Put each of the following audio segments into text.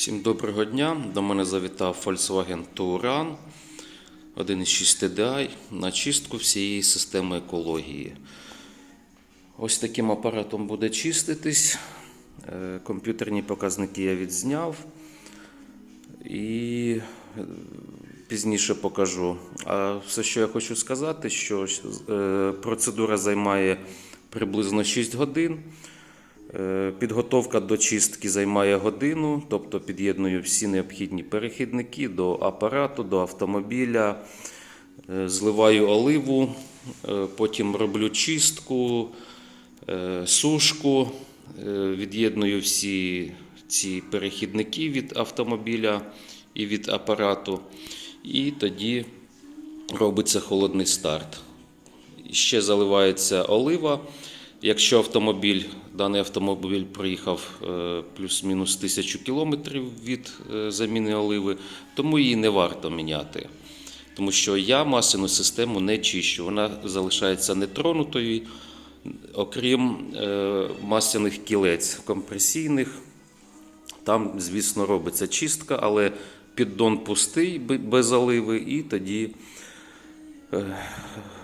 Всім доброго дня. До мене завітав Volkswagen Touran 1.6 TDI на чистку всієї системи екології. Ось таким апаратом буде чиститись. Е, Комп'ютерні показники я відзняв і е, пізніше покажу. А все, що я хочу сказати, що е, процедура займає приблизно 6 годин. Е, Підготовка до чистки займає годину, тобто під'єдную всі необхідні перехідники до апарату, до автомобіля, е, зливаю оливу, е, потім роблю чистку, сушку, від'єдную всі ці перехідники від автомобіля і від апарату, і тоді робиться холодний старт. Ще заливається олива. Якщо автомобіль, даний автомобіль проїхав е, плюс-мінус тисячу кілометрів від е, заміни оливи, тому її не варто міняти. Тому що я масляну систему не чищу, вона залишається нетронутою, окрім е, масляних кілець компресійних. Там, звісно, робиться чистка, але піддон пустий без оливи, і тоді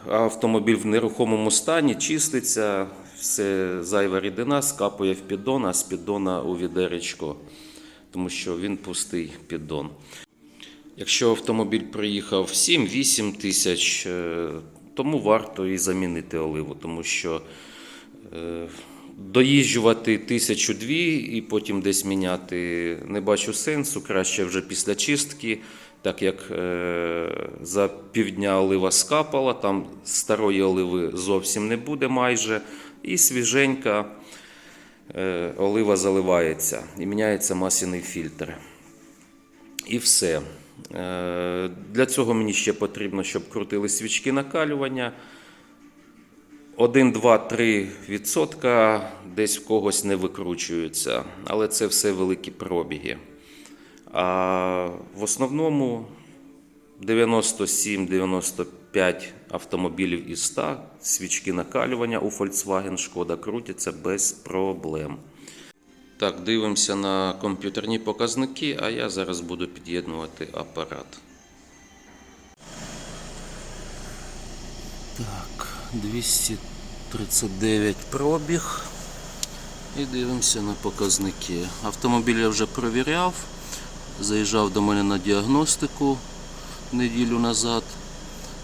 автомобіль в нерухомому стані чиститься, все зайва рідина скапує в піддон, а з піддона у відеречко, тому що він пустий піддон. Якщо автомобіль проїхав 7-8 тисяч, е, тому варто і замінити оливу, тому що е, доїжджувати тисячу-дві і потім десь міняти не бачу сенсу. Краще вже після чистки, так як е, за півдня олива скапала, там старої оливи зовсім не буде майже, і свіженька е, олива заливається і міняється масляний фільтр. І все. Е, Для цього мені ще потрібно, щоб крутили свічки накалювання. 1, 2, 3 відсотка десь в когось не викручуються, але це все великі пробіги. А в основному 97-95 автомобілів із 100 свічки накалювання у Volkswagen Шкода крутяться без проблем. Так, дивимося на комп'ютерні показники, а я зараз буду під'єднувати апарат. Так, 239 пробіг. І дивимося на показники. Автомобіль я вже провіряв. Заїжджав до мене на діагностику неділю назад.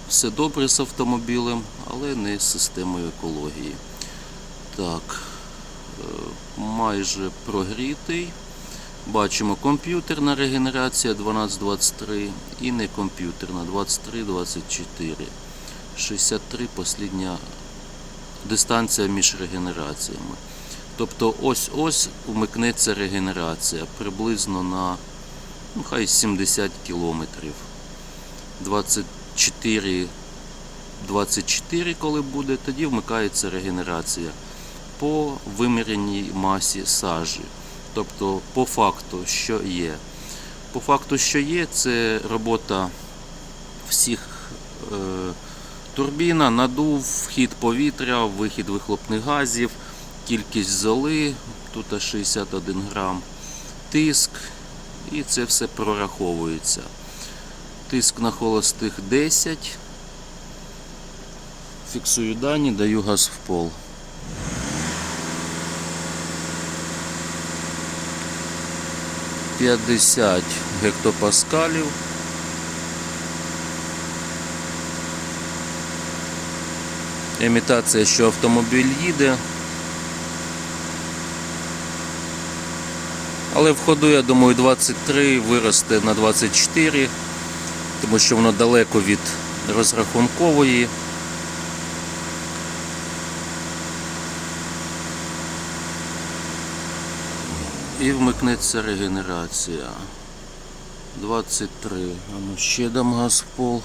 Все добре з автомобілем, але не з системою екології. Так, е, майже прогрітий. Бачимо комп'ютерна регенерація 1223 і не комп'ютерна 2324. 63 послідня дистанція між регенераціями. Тобто ось-ось умикнеться регенерація приблизно на ну, хай 70 кілометрів. 24, 24 коли буде, тоді вмикається регенерація по виміряній масі сажі. Тобто по факту, що є. По факту, що є, це робота всіх е, турбіна, надув, вхід повітря, вихід вихлопних газів, кількість золи, тут 61 грам, тиск, і це все прораховується. Тиск на холостих 10. Фіксую дані, даю газ в пол. П'ятдесят гектопаскалів. Імітація, що автомобіль їде. Але в ходу, я думаю, 23 виросте на 24, тому що воно далеко від розрахункової. І вмикнеться регенерація. 23. А ну ще дам газ в пол.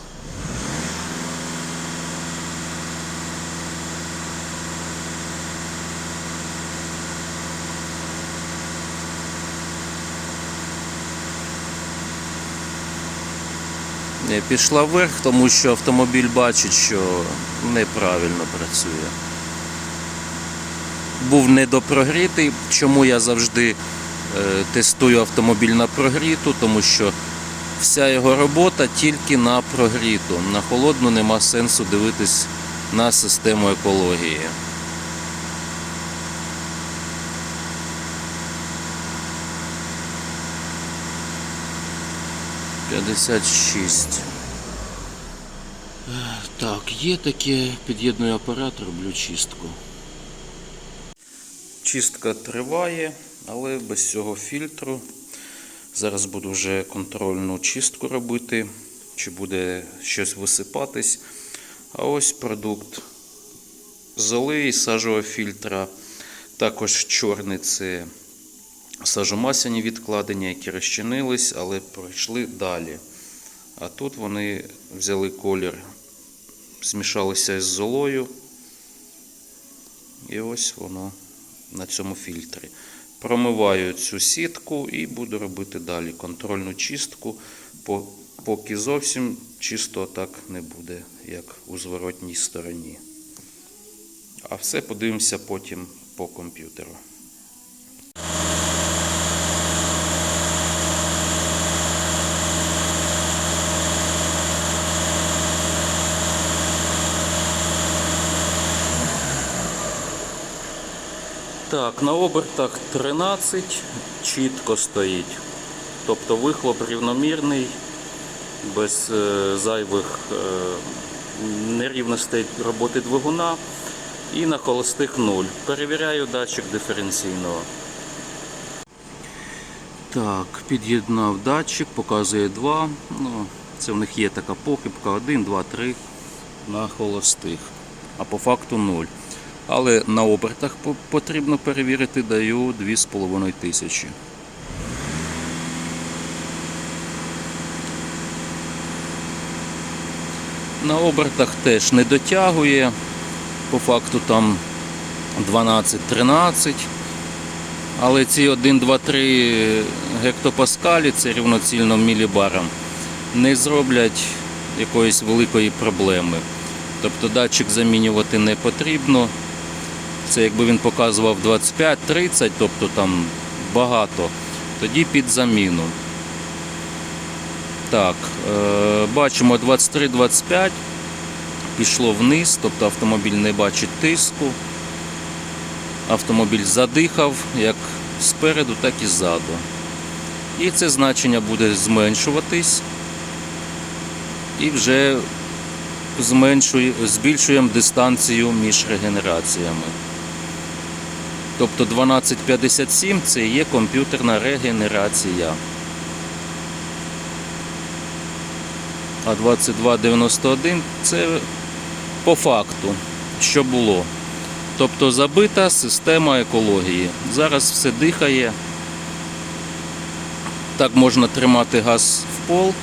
Пішла вверх, тому що автомобіль бачить, що неправильно працює. Був недопрогрітий, чому я завжди Е, Тестую автомобіль на прогріту, тому що вся його робота тільки на прогріту. На холодну нема сенсу дивитись на систему екології. П'ятдесят шість. Так, є таке, під'єдную апарат, роблю чистку. Чистка триває, але без цього фільтру. Зараз буду вже контрольну чистку робити, чи буде щось висипатись. А ось продукт золи і сажового фільтра. Також чорний це сажомасяні відкладення, які розчинились, але пройшли далі. А тут вони взяли колір, змішалися з золою. І ось воно на цьому фільтрі. Промиваю цю сітку і буду робити далі контрольну чистку, поки зовсім чисто так не буде, як у зворотній стороні. А все подивимося потім по комп'ютеру. Так, на обертах 13 чітко стоїть. Тобто вихлоп рівномірний, без е, зайвих е, нерівностей роботи двигуна. І на холостих 0. Перевіряю датчик диференційного. Так, під'єднав датчик, показує 2. Ну, це в них є така похибка 1, 2, 3 на холостих. А по факту 0. Але на обертах потрібно перевірити, даю 2,5 тисячі. На обертах теж не дотягує. По факту там 12-13. Але ці 1, 2, 3 гектопаскалі, це рівноцільно мілібарам, не зроблять якоїсь великої проблеми. Тобто датчик замінювати не потрібно. Це якби він показував 25-30, тобто там багато, тоді під заміну. Так, е, бачимо 23-25 пішло вниз, тобто автомобіль не бачить тиску. Автомобіль задихав як спереду, так і ззаду. І це значення буде зменшуватись. І вже зменшує, збільшуємо дистанцію між регенераціями. Тобто 1257 це є комп'ютерна регенерація. А 2291 це по факту, що було. Тобто забита система екології. Зараз все дихає. Так можна тримати газ в пол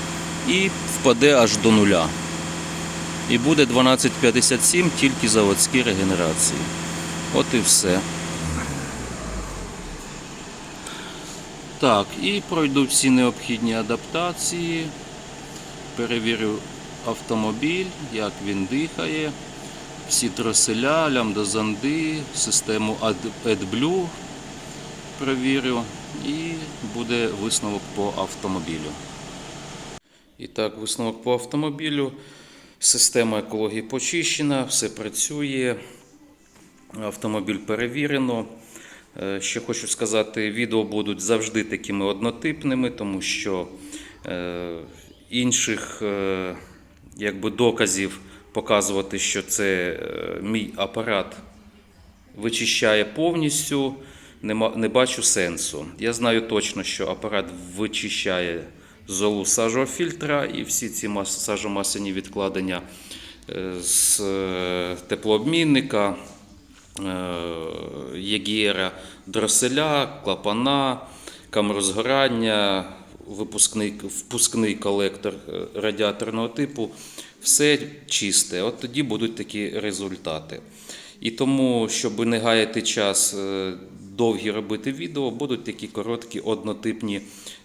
і впаде аж до нуля. І буде 1257 тільки заводські регенерації. От і все. Так, і пройду всі необхідні адаптації. Перевірю автомобіль, як він дихає, всі троселя, лямбдозанди, систему AdBlue перевірю і буде висновок по автомобілю. І так, висновок по автомобілю. Система екології почищена, все працює. Автомобіль перевірено. Е, Ще хочу сказати, відео будуть завжди такими однотипними, тому що е, інших е, якби, доказів показувати, що це мій апарат вичищає повністю, не бачу сенсу. Я знаю точно, що апарат вичищає золу сажового фільтра і всі ці мас- сажомасляні відкладення з теплообмінника. Єгієра дроселя, клапана, камеру згорання, випускний, впускний колектор е, радіаторного типу. Все чисте. От тоді будуть такі результати. І тому, щоб не гаяти час е, довгі робити відео, будуть такі короткі однотипні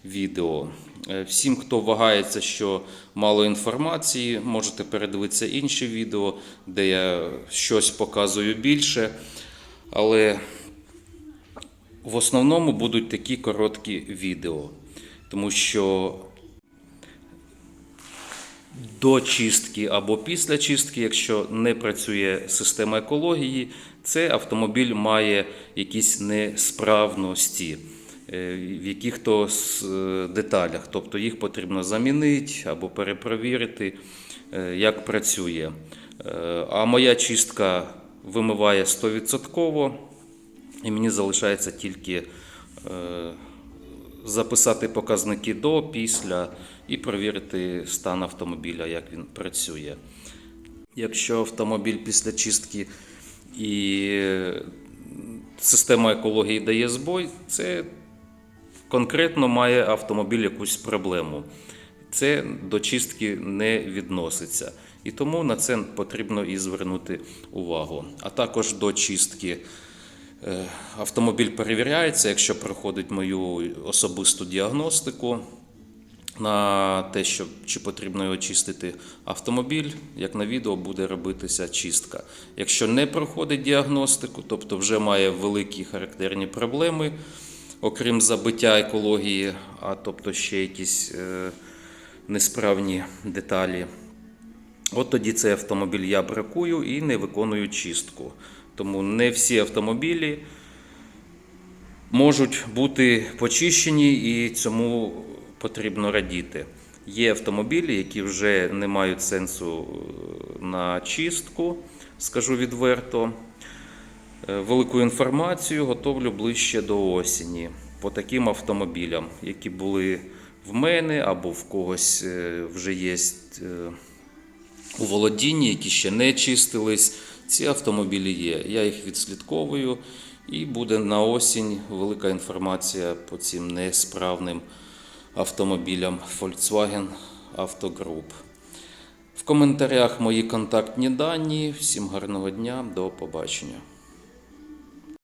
відео. Е, Всім, хто вагається, що мало інформації, можете передивитися інші відео, де я щось показую більше. Але В основному будуть такі короткі відео, тому що до чистки або після чистки, якщо не працює система екології, цей автомобіль має якісь несправності в яких-то е, деталях. Тобто їх потрібно замінити або перепровірити, е, як працює. Е, А моя чистка вимиває 100%, і мені залишається тільки е, записати показники до, після і перевірити стан автомобіля, як він працює. Якщо автомобіль після чистки і е, система екології дає збой, це конкретно має автомобіль якусь проблему. Це до чистки не відноситься. І тому на це потрібно і звернути увагу. А також до чистки е, автомобіль перевіряється, якщо проходить мою особисту діагностику на те, що чи потрібно його чистити автомобіль, як на відео буде робитися чистка. Якщо не проходить діагностику, тобто вже має великі характерні проблеми, окрім забиття екології, а тобто ще якісь е, несправні деталі. От тоді цей автомобіль я бракую і не виконую чистку. Тому не всі автомобілі можуть бути почищені і цьому потрібно радіти. Є автомобілі, які вже не мають сенсу е, на чистку, скажу відверто. Е, Велику інформацію готовлю ближче до осені по таким автомобілям, які були в мене або в когось е, вже є е, у володінні, які ще не чистились. Ці автомобілі є. Я їх відслідковую, і буде на осінь велика інформація по цим несправним автомобілям Volkswagen Auto. В коментарях мої контактні дані. Всім гарного дня, до побачення.